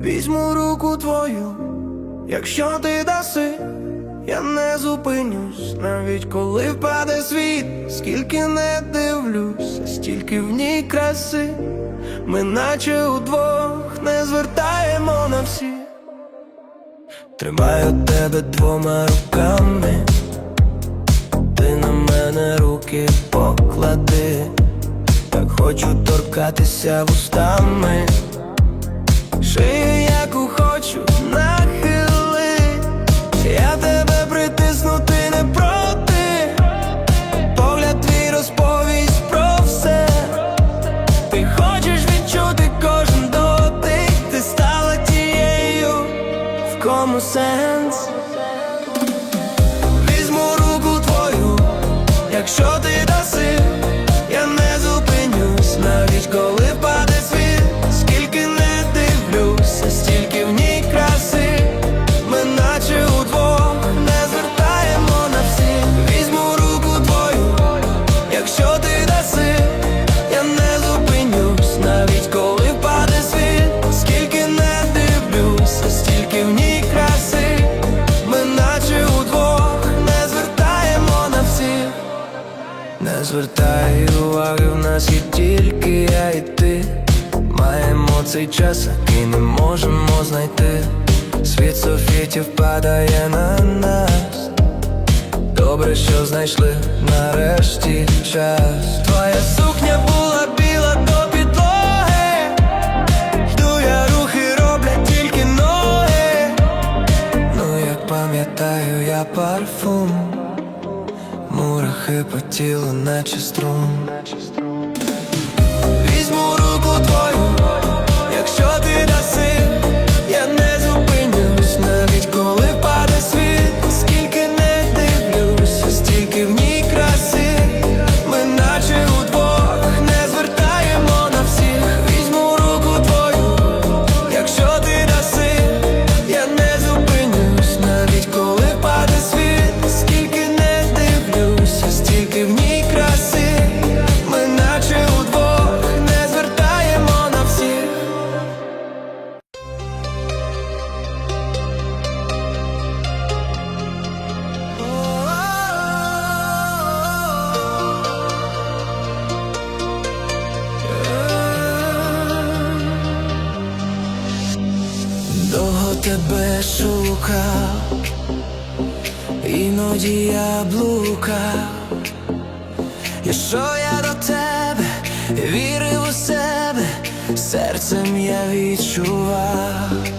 Візьму руку твою, якщо ти даси, я не зупинюсь, навіть коли впаде світ, скільки не дивлюся, стільки в ній краси, ми наче удвох не звертаємо на всі. Тримаю тебе двома руками, ти на мене руки поклади, так хочу торкатися вустами. 谁？і уваги в нас є тільки я і ти Маємо цей час, який не можемо знайти. Світ софітів падає на нас. Добре, що знайшли нарешті час. Твоя сукня буде хипотіло, наче струм Візьму руку твою. іноді я блукав, і що я до тебе вірив у себе, серцем я відчував.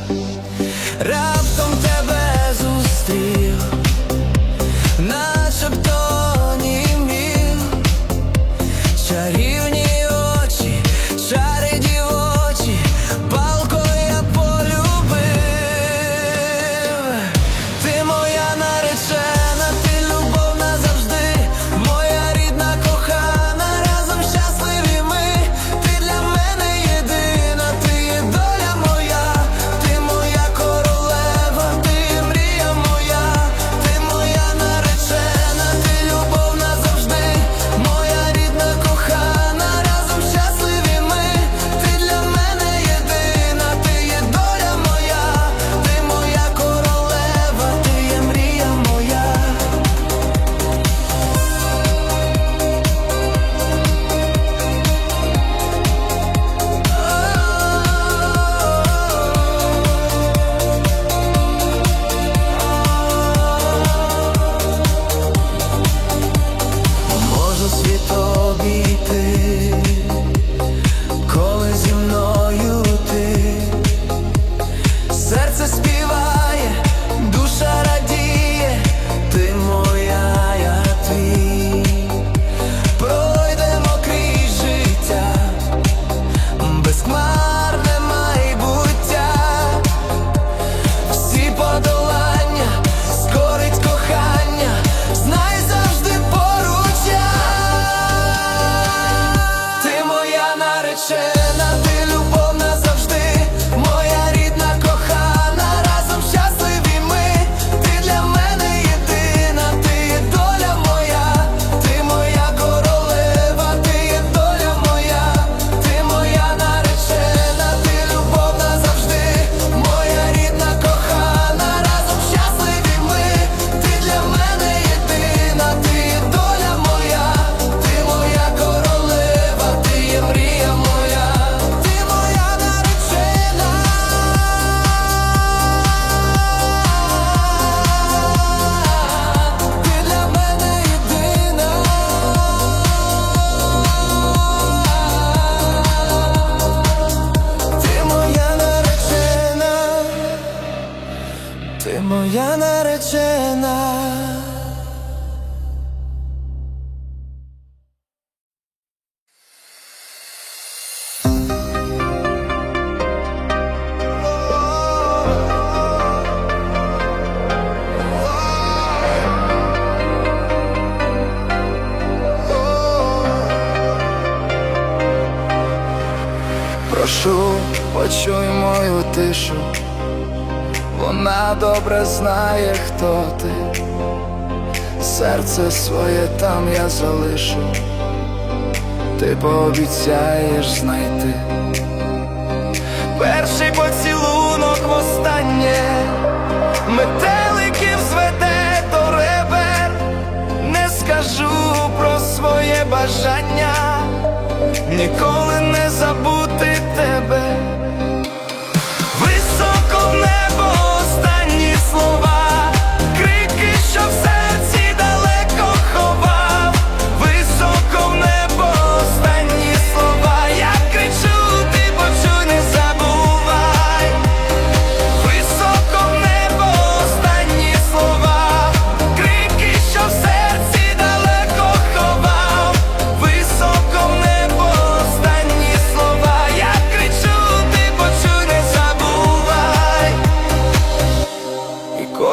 share. Тишу, вона добре знає, хто ти, серце своє там я залишу, ти пообіцяєш знайти. Перший поцілунок востаннє метеликів зведе до ребер, не скажу про своє бажання, ніколи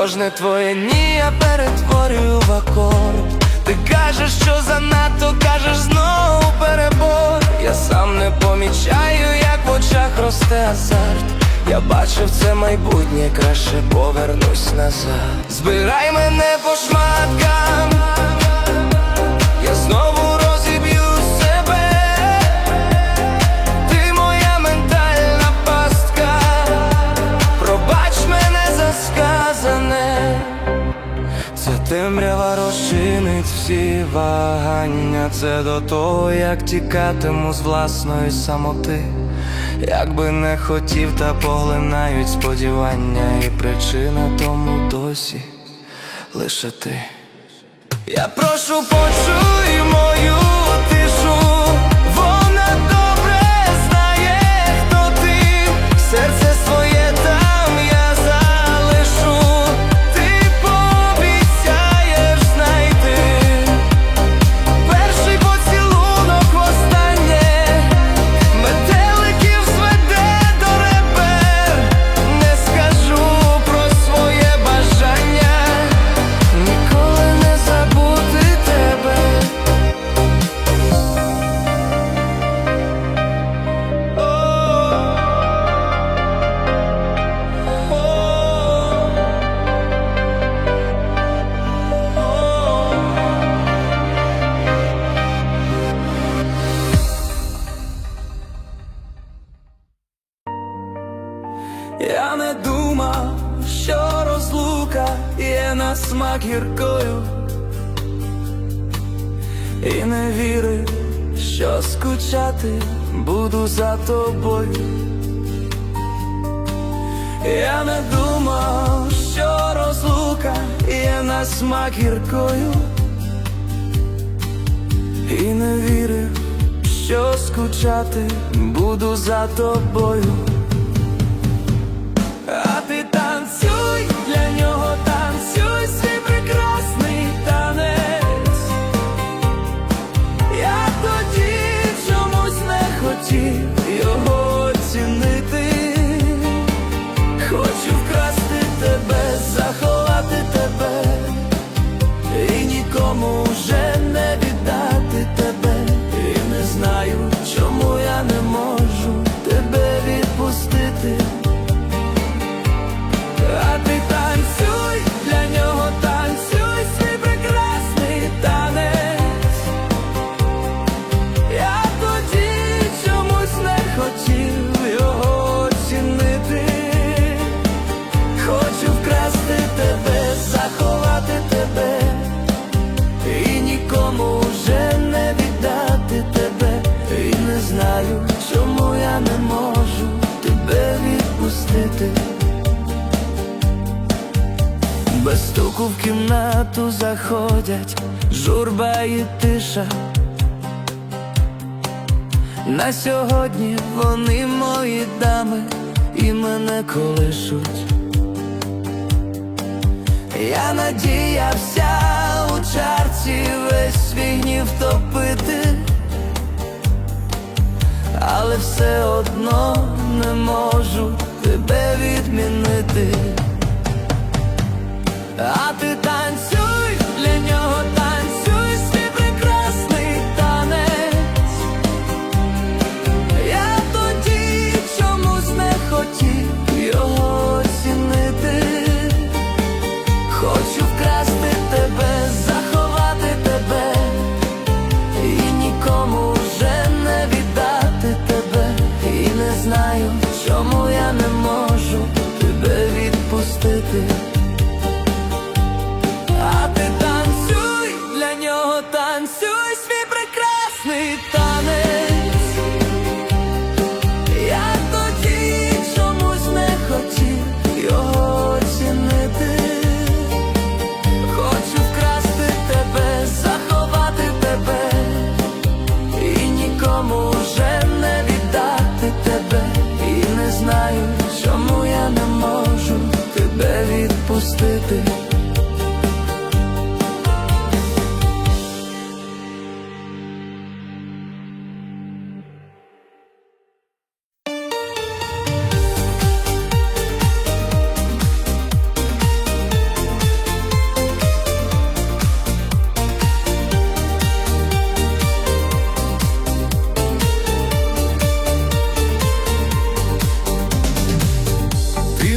кожне твоє ні я перетворюю в акорд. Ти кажеш, що занадто, кажеш знову перебор. Я сам не помічаю, як в очах росте азарт. Я бачив це майбутнє, краще повернусь назад. Збирай мене по шматкам. Я знову вагання. Це до того, як тікатиму з власної самоти. Як би не хотів, та поглинають сподівання, і причина тому досі лише ти. Я прошу, почуй мою що скучати буду за тобою. Я не думав, що розлука є на смак гіркою, і не вірив, що скучати буду за тобою. звуку в кімнату заходять, журба і тиша. На сьогодні вони мої дами і мене колишуть. Я надіявся у чарці весь свій гнів топити, але все одно не можу тебе відмінити. відпустити.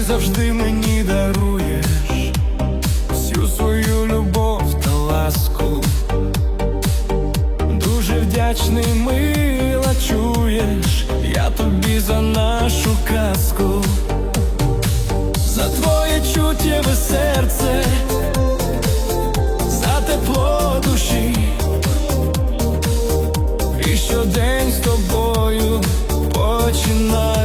Завжди мені вічний мила чуєш, я тобі за нашу казку, за твоє чуттєве серце, за тепло душі, і щодень з тобою починаю.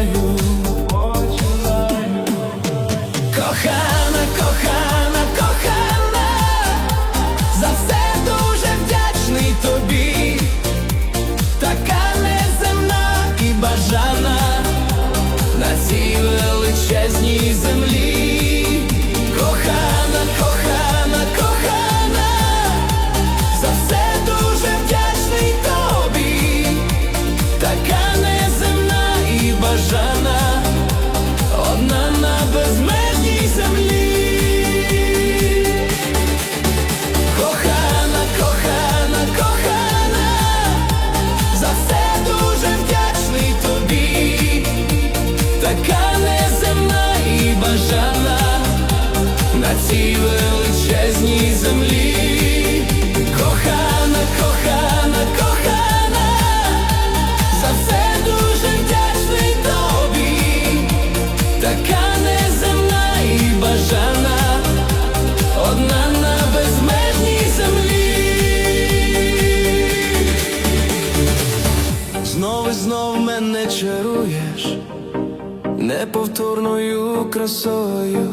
красою,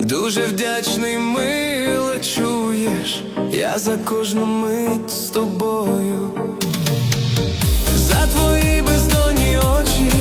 дуже вдячний, мило чуєш, я за кожну мить з тобою, за твої бездонні очі.